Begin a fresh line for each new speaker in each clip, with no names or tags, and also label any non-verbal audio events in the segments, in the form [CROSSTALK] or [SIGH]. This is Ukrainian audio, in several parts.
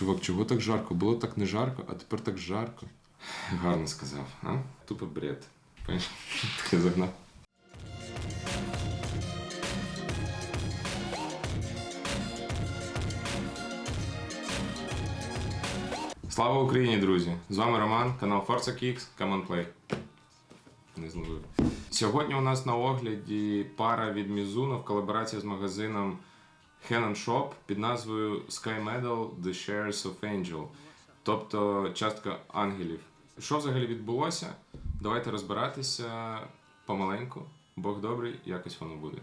Чувак, чого так жарко? Було так не жарко, а тепер так жарко. Гарно сказав, а? Тупо бред. Понимаєш? [LAUGHS] Так я загнав. Слава Україні, друзі! З вами Роман, канал Forza Kicks, Come on Play. Не зловив. Сьогодні у нас на огляді пара від Mizuno в колаборації з магазином Hand Shop під назвою Sky Medal The Shares of Angel, тобто частка ангелів. Що взагалі відбулося? Давайте розбиратися помаленьку. Бог добрий, якось воно буде.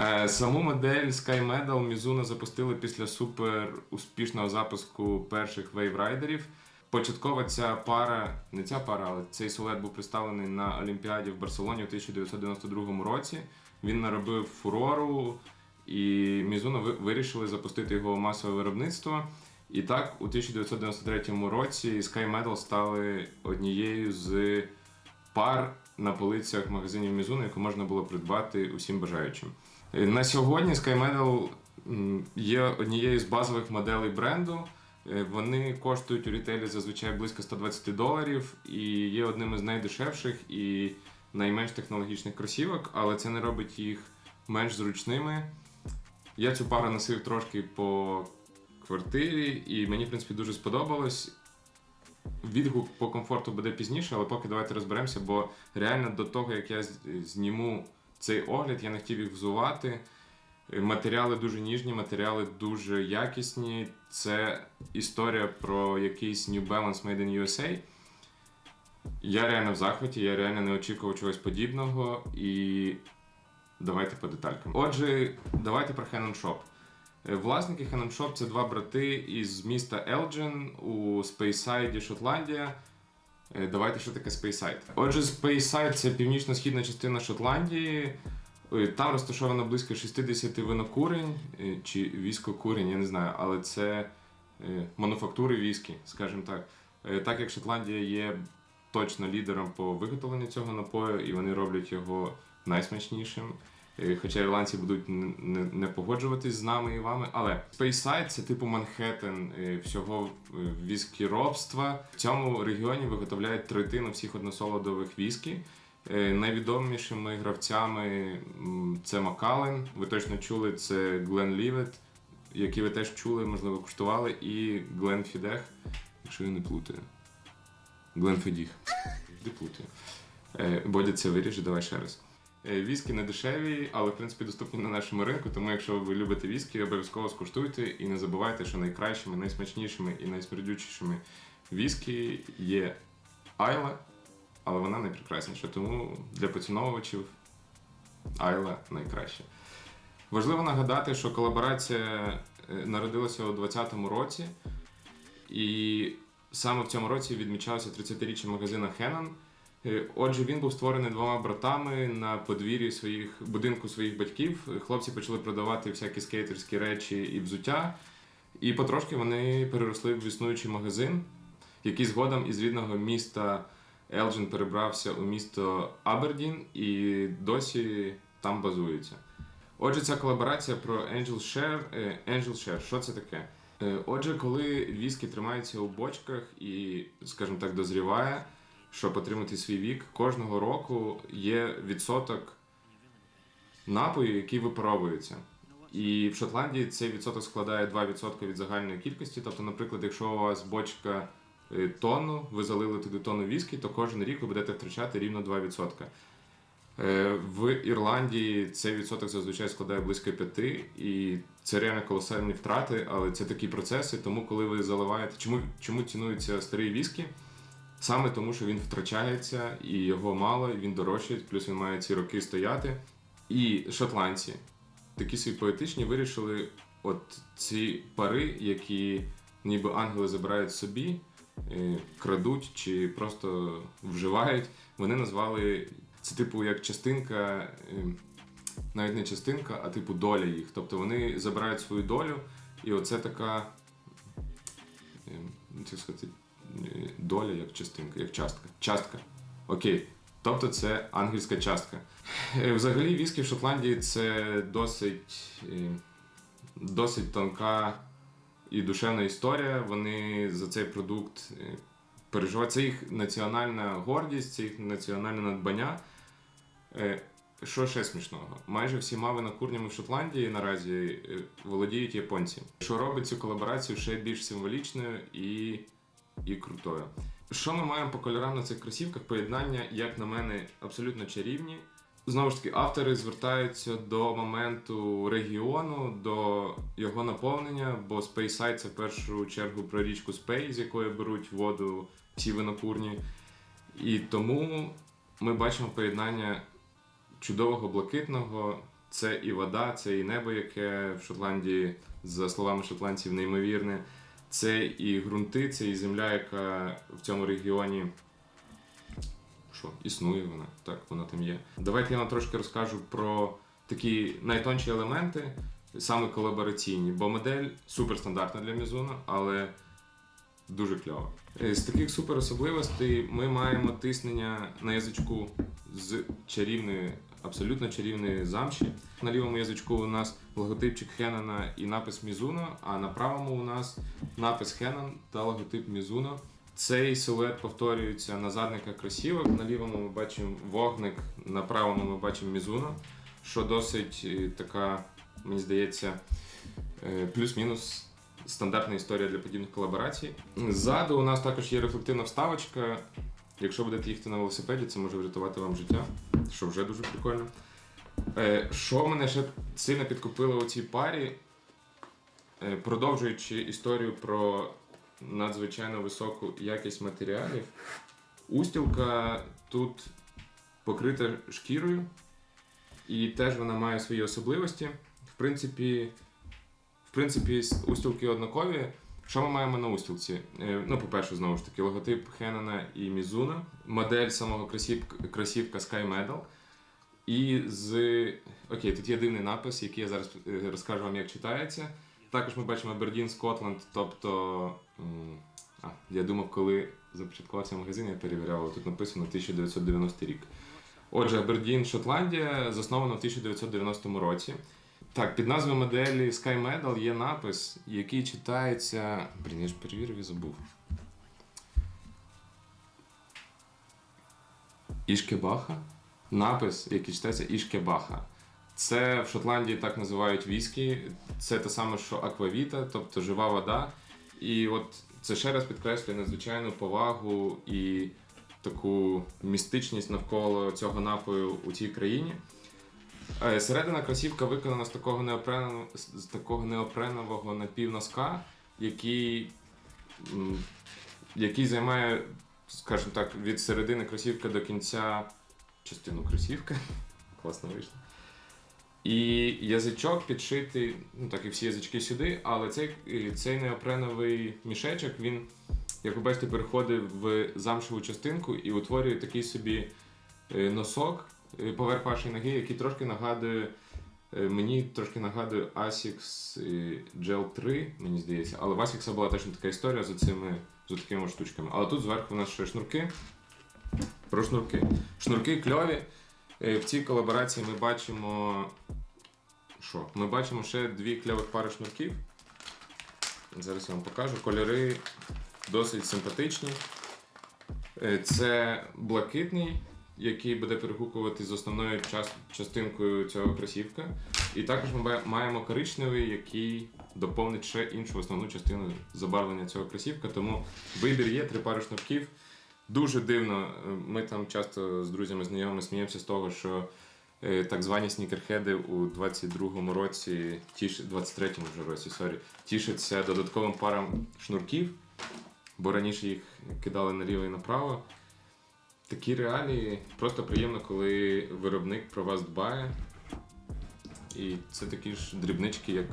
Е, Саму модель Sky Medal Mizuno запустили після супер успішного запуску перших вейврайдерів. Початково ця пара, не ця пара, але цей силует був представлений на Олімпіаді в Барселоні у 1992 році. Він наробив фурору, і ви- вирішили запустити його масове виробництво. І так, у 1993 році Sky Medal стали однією з пар на полицях магазинів Mizuno, яку можна було придбати усім бажаючим. Е, На сьогодні Sky Medal м, є однією з базових моделей бренду. Е, Вони коштують у рітейлі зазвичай близько 120 доларів і є одним із найдешевших і найменш технологічних кросівок, але це не робить їх менш зручними. Я цю пару носив трошки по квартирі, і мені, в принципі, дуже сподобалось. Відгук по комфорту буде пізніше, але поки давайте розберемося, бо реально до того, як я зніму цей огляд, я не хотів їх взувати. Матеріали дуже ніжні, матеріали дуже якісні. Це історія про якийсь New Balance Made in USA. Я реально в захваті, я реально не очікував чогось подібного. І давайте по деталькам. Отже, давайте про Henon Shop. Е, Власники Henon Shop це два брати із міста Елджин у Спейсайді, Шотландія. Е, Давайте, що таке Спейсайд. Отже, Спейсайд це північно-східна частина Шотландії. Е, Там розташовано близько 60 винокурень чи віскокурень, я не знаю, але це мануфактури віскі, скажімо так. Так як Шотландія є точно лідером по виготовленню цього напою, і вони роблять його найсмачнішим. Е, Хоча ірландці будуть не, не погоджуватись з нами і вами. Але Спейсайд це типу Манхеттен е, всього е, віскі-робства. В цьому регіоні виготовляють третину всіх односолодових віскі. Найвідомішими гравцями це Макален. Ви точно чули це Глен Лівет, який ви теж чули, можливо, куштували, і Глен Фідех, якщо я не плутаю. Глен Федіх. Завжди плутаю. Бодя це виріже, давай ще раз. Е, Віскі не дешеві, але в принципі доступні на нашому ринку. Тому якщо ви любите віскі, обов'язково скуштуйте і не забувайте, що найкращими, найсмачнішими і найсмердючішими віскі є Айла, але вона найпрекрасніша. Тому для поціновувачів Айла найкраща. Важливо нагадати, що колаборація е, народилася у 2020 році, і саме в цьому році відмічалося 30-річчя магазина Хенан. Е, Отже, він був створений двома братами на подвір'ї своїх будинку своїх батьків. Хлопці почали продавати всякі скейтерські речі і взуття, і потрошки вони переросли в існуючий магазин, який згодом із рідного міста Елджин перебрався у місто Абердін і досі там базується. Отже, ця колаборація про Angel Share. е, Angel Share, що це таке? Е, Отже, коли віскі тримається у бочках і, скажімо так, дозріває, щоб отримати свій вік, кожного року є відсоток напою, який випаровується. І в Шотландії цей відсоток складає 2% від загальної кількості. Тобто, наприклад, якщо у вас бочка е, тонну, ви залили туди тонну віскі, то кожен рік ви будете втрачати рівно 2%. Е, В Ірландії цей відсоток зазвичай складає близько 5, і це реально колосальні втрати, але це такі процеси. Тому, коли ви заливаєте, чому, чому цінується старий віскі? Саме тому, що він втрачається, і його мало, і він дорожчий, плюс він має ці роки стояти. І шотландці, такі свої поетичні, вирішили от ці пари, які ніби ангели забирають собі, е, крадуть чи просто вживають, вони назвали це, типу, як частинка, е, навіть не частинка, а типу доля їх. Тобто вони забирають свою долю, і оце така, е, як сказати, доля як частинка, як частка. Частка. Окей. Тобто це ангельська частка. Е, Взагалі, віскі в Шотландії це досить, е, досить тонка і душевна історія. Вони за цей продукт е, переживають. Це їх національна гордість, це їх національне надбання. Що ще смішного? Майже всіма винокурнями в Шотландії наразі володіють японці, що робить цю колаборацію ще більш символічною і, і крутою. Що ми маємо по кольорам на цих кросівках? Поєднання, як на мене, абсолютно чарівні. Знову ж таки, автори звертаються до моменту регіону, до його наповнення, бо Speyside це в першу чергу про річку Спей, з якої беруть воду всі винокурні. І тому ми бачимо поєднання чудового блакитного. Це і вода, це і небо, яке в Шотландії, за словами шотландців, неймовірне. Це і ґрунти, це і земля, яка в цьому регіоні що, існує вона, так, вона там є. Давайте я вам трошки розкажу про такі найтонші елементи, саме колабораційні, бо модель суперстандартна для Мізуна, але дуже кльова. Е, З таких суперособливостей ми маємо тиснення на язичку з чарівної, абсолютно чарівної замші. На лівому язичку у нас логотипчик Хенана і напис Мізуно, а на правому у нас напис Хенан та логотип Мізуно. Цей силует повторюється на задниках кросівок. На лівому ми бачимо вогник, на правому ми бачимо Мізуно, що досить е, така, мені здається, е, плюс-мінус стандартна історія для подібних колаборацій. Ззаду у нас також є рефлективна вставочка. Якщо будете їхати на велосипеді, це може врятувати вам життя, що вже дуже прикольно. Е, Що мене ще сильно підкупило у цій парі, е, продовжуючи історію про надзвичайно високу якість матеріалів, устілка тут покрита шкірою, і теж вона має свої особливості. В принципі, в принципі, устілки однакові. Що ми маємо на устілці? Е, Ну, по-перше, знову ж таки, логотип Хеннона і Мізуна, модель самого кросівка, Sky Medal. І з. Окей, тут є дивний напис, який я зараз е, розкажу вам, як читається. Також ми бачимо Абердін, Скотланд, тобто. А, я думав, коли започаткувався магазин, я перевіряв, тут написано 1990 рік. Отже, Абердін, Шотландія, засновано в 1990 році. Так, під назвою моделі Sky Medal є напис, який читається. Блін, я ж перевірив і забув. Ішкебаха. Напис, який читається Ішкебаха. Це в Шотландії так називають віскі. Це те саме, що аквавіта, тобто жива вода. І от це ще раз підкреслює надзвичайну повагу і таку містичність навколо цього напою у цій країні. Е, Середина кросівка виконана з такого неопренового, з такого неопренового напівноска, який, який займає, скажімо так, від середини кросівки до кінця частину кросівки. [LAUGHS] Класно вийшло. І язичок підшитий, ну так і всі язички сюди, але цей, цей неопреновий мішечок, він, як ви бачите, переходить в замшеву частинку і утворює такий собі е, носок поверх вашої ноги, який трошки нагадує. е, Мені трошки нагадує Asics е, Gel 3, мені здається, але в Asics була теж така історія з цими з такими штучками. Але тут зверху у нас ще шнурки. Про шнурки. Шнурки кльові. Е, В цій колаборації ми бачимо. Що? Ми бачимо ще дві кльових пари шнурків. Зараз я вам покажу. Кольори досить симпатичні. Е, Це блакитний, який буде перегукувати з основною час- частинкою цього кросівка. І також ми маємо коричневий, який доповнить ще іншу основну частину забарвлення цього кросівка. Тому вибір є, три пари шнурків. Дуже дивно. е, Ми там часто з друзями знайомими сміємося з того, що е, так звані снікерхеди у 22-му році, тіш... 23-му вже році, сорі, тішаться додатковим парам шнурків, бо раніше їх кидали наліво і направо. Такі реалії просто приємно, коли виробник про вас дбає. І це такі ж дрібнички, як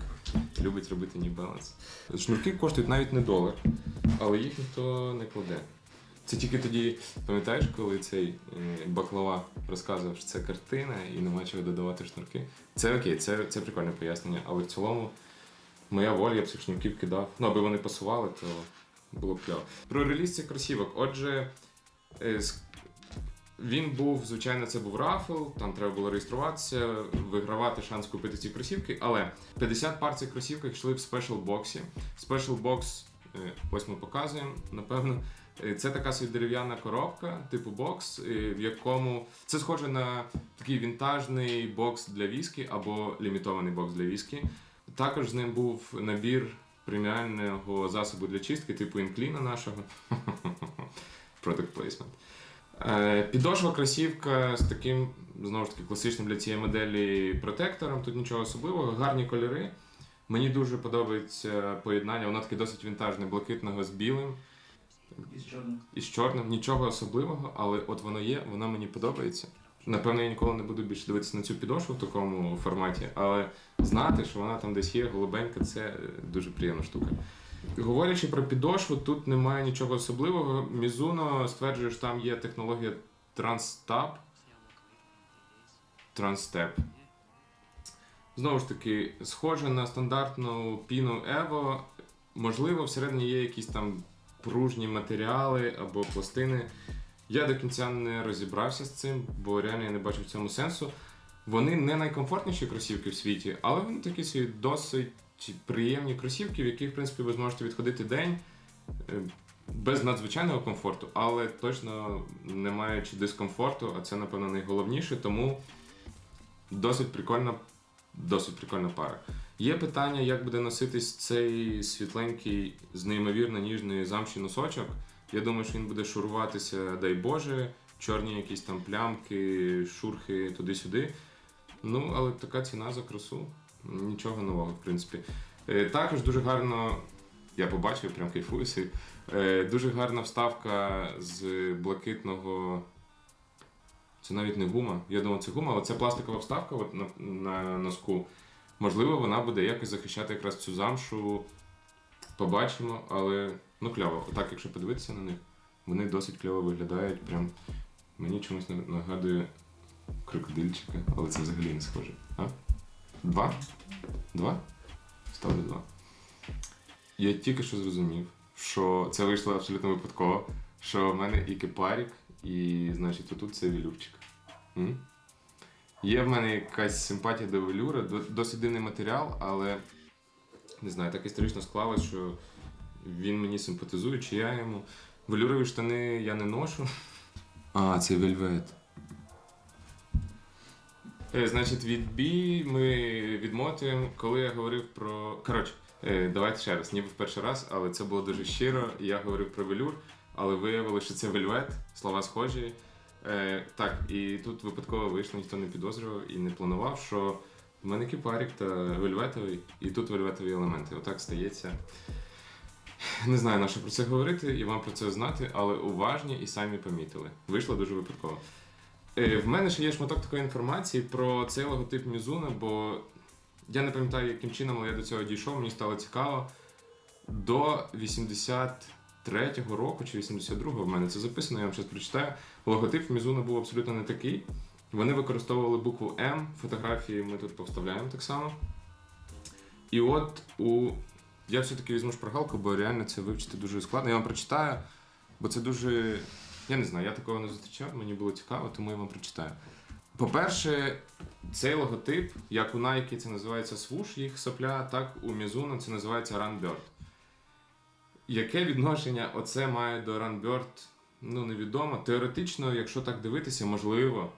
любить робити New Balance. Шнурки коштують навіть не долар, але їх ніхто не кладе. Це тільки тоді, пам'ятаєш, коли цей е, баклава розказував, що це картина і нема чого додавати шнурки. Це окей, це, це прикольне пояснення, але в цілому моя воля, я б цих шнурків кидав. Ну, аби вони пасували, то було б кльово. Про реліз цих кросівок. Отже, е, Він був, звичайно, це був рафл, там треба було реєструватися, вигравати шанс купити ці кросівки, але 50 пар цих кросівок йшли в спешл боксі. Спешл бокс, е, ось ми показуємо, напевно. Е, Це така собі дерев'яна коробка, типу бокс, е, в якому це схоже на такий вінтажний бокс для віскі або лімітований бокс для віскі. Також з ним був набір преміального засобу для чистки, типу інкліна нашого. [LAUGHS] Product placement. Е, Підошва кросівка з таким, знову ж таки, класичним для цієї моделі протектором. Тут нічого особливого, гарні кольори. Мені дуже подобається поєднання, воно таке досить вінтажне, блакитного з білим
Із чорним.
і з чорним. Нічого особливого, але от воно є, воно мені подобається. Напевно, я ніколи не буду більше дивитися на цю підошву в такому форматі, але знати, що вона там десь є, голубенька, це е, дуже приємна штука. Говорячи про підошву, тут немає нічого особливого. Мізуно стверджує, що там є технологія TransTab. TransTep. Знову ж таки, схоже на стандартну піну Evo. Можливо, всередині є якісь там пружні матеріали або пластини. Я до кінця не розібрався з цим, бо реально я не бачу в цьому сенсу. Вони не найкомфортніші кросівки в світі, але вони такі собі досить приємні кросівки, в яких, в принципі, ви зможете відходити день е, без надзвичайного комфорту, але точно не маючи дискомфорту, а це, напевно, найголовніше, тому досить прикольна, досить прикольна пара. Є питання, як буде носитись цей світленький, з неймовірно ніжний замші носочок. Я думаю, що він буде шуруватися, дай Боже, чорні якісь там плямки, шурхи туди-сюди. Ну, але така ціна за красу. Нічого нового, в принципі. Е, Також дуже гарно, я побачив, прям кайфую. Е, Дуже гарна вставка з блакитного. Це навіть не гума. Я думав, це гума, але це пластикова вставка от на, на носку. Можливо, вона буде якось захищати якраз цю замшу. Побачимо, але ну кльово. Отак, якщо подивитися на них, вони досить кльово виглядають. Прям мені чомусь на- нагадує крокодильчика, але це взагалі не схоже. А? Два? Два? Ставлю два. Я тільки що зрозумів, що це вийшло абсолютно випадково, що в мене і кипарік, і, значить, отут це велюрчик. М? Є в мене якась симпатія до велюра, досить дивний матеріал, але не знаю, так історично склалось, що він мені симпатизує, чи я йому. Велюрові штани я не ношу. А, це вельвет. Е, Значить, відбій ми відмотуємо, коли я говорив про. Коротше, е, давайте ще раз, ніби в перший раз, але це було дуже щиро. Я говорив про велюр, але виявилося, що це вельвет, слова схожі. Е, так, і тут випадково вийшло, ніхто не підозрював і не планував, що в мене кіпарік та вельветовий, і тут вельветові елементи. Отак стається. Не знаю, на що про це говорити і вам про це знати, але уважні і самі помітили. Вийшло дуже випадково. Е, в мене ще є шматок такої інформації про цей логотип Мізуна, бо я не пам'ятаю, яким чином але я до цього дійшов, мені стало цікаво. До 83-го року чи 82-го в мене це записано, я вам зараз прочитаю. Логотип Мізуна був абсолютно не такий. Вони використовували букву М, фотографії ми тут повставляємо так само. І от у. Я все-таки візьму шпаргалку, бо реально це вивчити дуже складно. Я вам прочитаю, бо це дуже. Я не знаю, я такого не зустрічав, мені було цікаво, тому я вам прочитаю. По-перше, цей логотип, як у Nike це називається swoosh, їх сопля, так у Mizuno це називається Runbird. Яке відношення оце має до Runbird, ну невідомо. Теоретично, якщо так дивитися, можливо,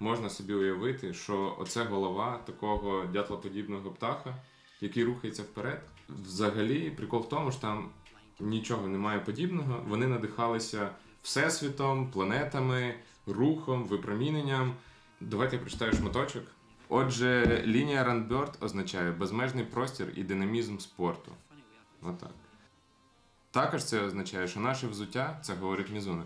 можна собі уявити, що оце голова такого дятлоподібного птаха, який рухається вперед. Взагалі, прикол в тому, що там нічого немає подібного. Вони надихалися всесвітом, планетами, рухом, випроміненням. Давайте я прочитаю шматочок. Отже, лінія Runbird означає безмежний простір і динамізм спорту. Отак. Також це означає, що наше взуття, це говорить Мізуна,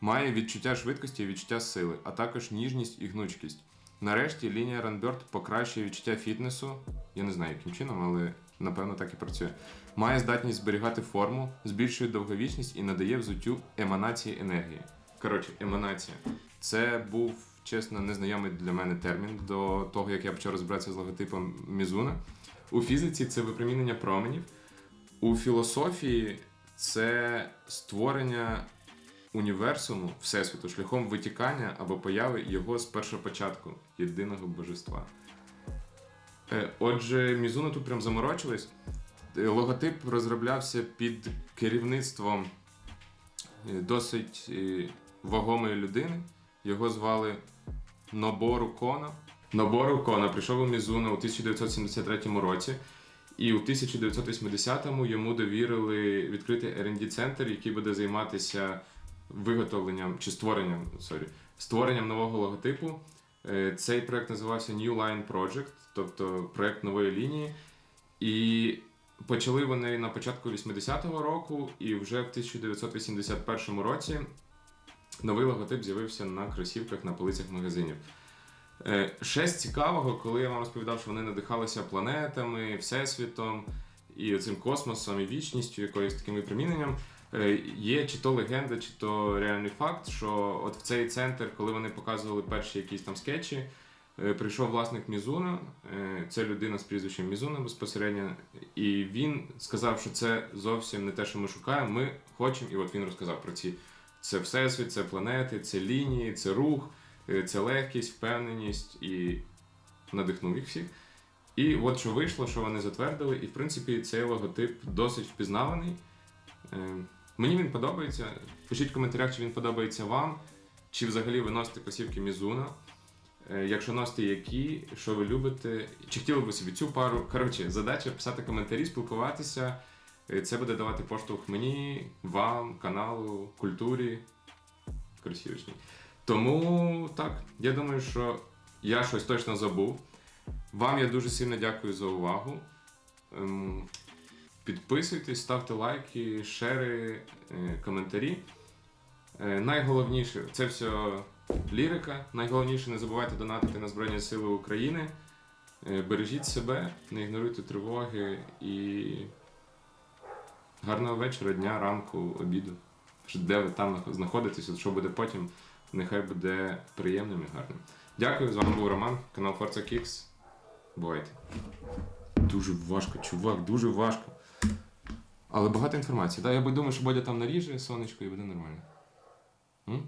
має відчуття швидкості і відчуття сили, а також ніжність і гнучкість. Нарешті лінія Runbird покращує відчуття фітнесу. Я не знаю, яким чином, але напевно так і працює. Має здатність зберігати форму, збільшує довговічність і надає взуттю еманації енергії. Коротше, еманація. Це був чесно незнайомий для мене термін до того, як я почав розбиратися з логотипом Мізуна. У фізиці це випромінення променів. У філософії це створення універсуму Всесвіту шляхом витікання або появи його з першопочатку єдиного божества. Е, Отже, Мізуно тут прям заморочились. Е, Логотип розроблявся під керівництвом е, досить вагомої людини. Його звали Нобору Кона. Нобору Кона прийшов у Мізуно у 1973 році, і у 1980-му йому довірили відкрити R&D центр, який буде займатися виготовленням чи створенням, sorry, створенням нового логотипу. Е, Цей проект називався New Line Project, тобто проект нової лінії. І почали вони на початку 80-го року, і вже в 1981 році новий логотип з'явився на кросівках на полицях магазинів. З цікавого, коли я вам розповідав, що вони надихалися планетами, всесвітом і цим космосом, і вічністю, якоюсь таким випроміненням. Е, Є чи то легенда, чи то реальний факт, що от в цей центр, коли вони показували перші якісь там скетчі, е, прийшов власник Мізуна, е, це людина з прізвищем Мізуна безпосередньо, і він сказав, що це зовсім не те, що ми шукаємо. Ми хочемо, і от він розказав про ці це всесвіт, це планети, це лінії, це рух, це легкість, впевненість і надихнув їх всіх. І от що вийшло, що вони затвердили, і в принципі цей логотип досить впізнаваний. Мені він подобається. Пишіть в коментарях, чи він подобається вам, чи взагалі ви носите кросівки Мізуна. Е, Якщо носите які, що ви любите, чи хотіли б собі цю пару. Коротше, задача писати коментарі, спілкуватися. Е, Це буде давати поштовх мені, вам, каналу, культурі кросівочній. Тому так, я думаю, що я щось точно забув. Вам я дуже сильно дякую за увагу. Підписуйтесь, ставте лайки, шери, е, коментарі. Е, Найголовніше це все лірика. Найголовніше не забувайте донатити на Збройні Сили України. Е, Бережіть себе, не ігноруйте тривоги і гарного вечора, дня, ранку, обіду. Де ви там знаходитесь, що буде потім, нехай буде приємним і гарним. Дякую, з вами був Роман, канал Forza Kicks. Бувайте. Дуже важко, чувак, дуже важко. Але багато інформації. Да? Я думаю, що Бодя там наріже сонечко і буде нормально. М?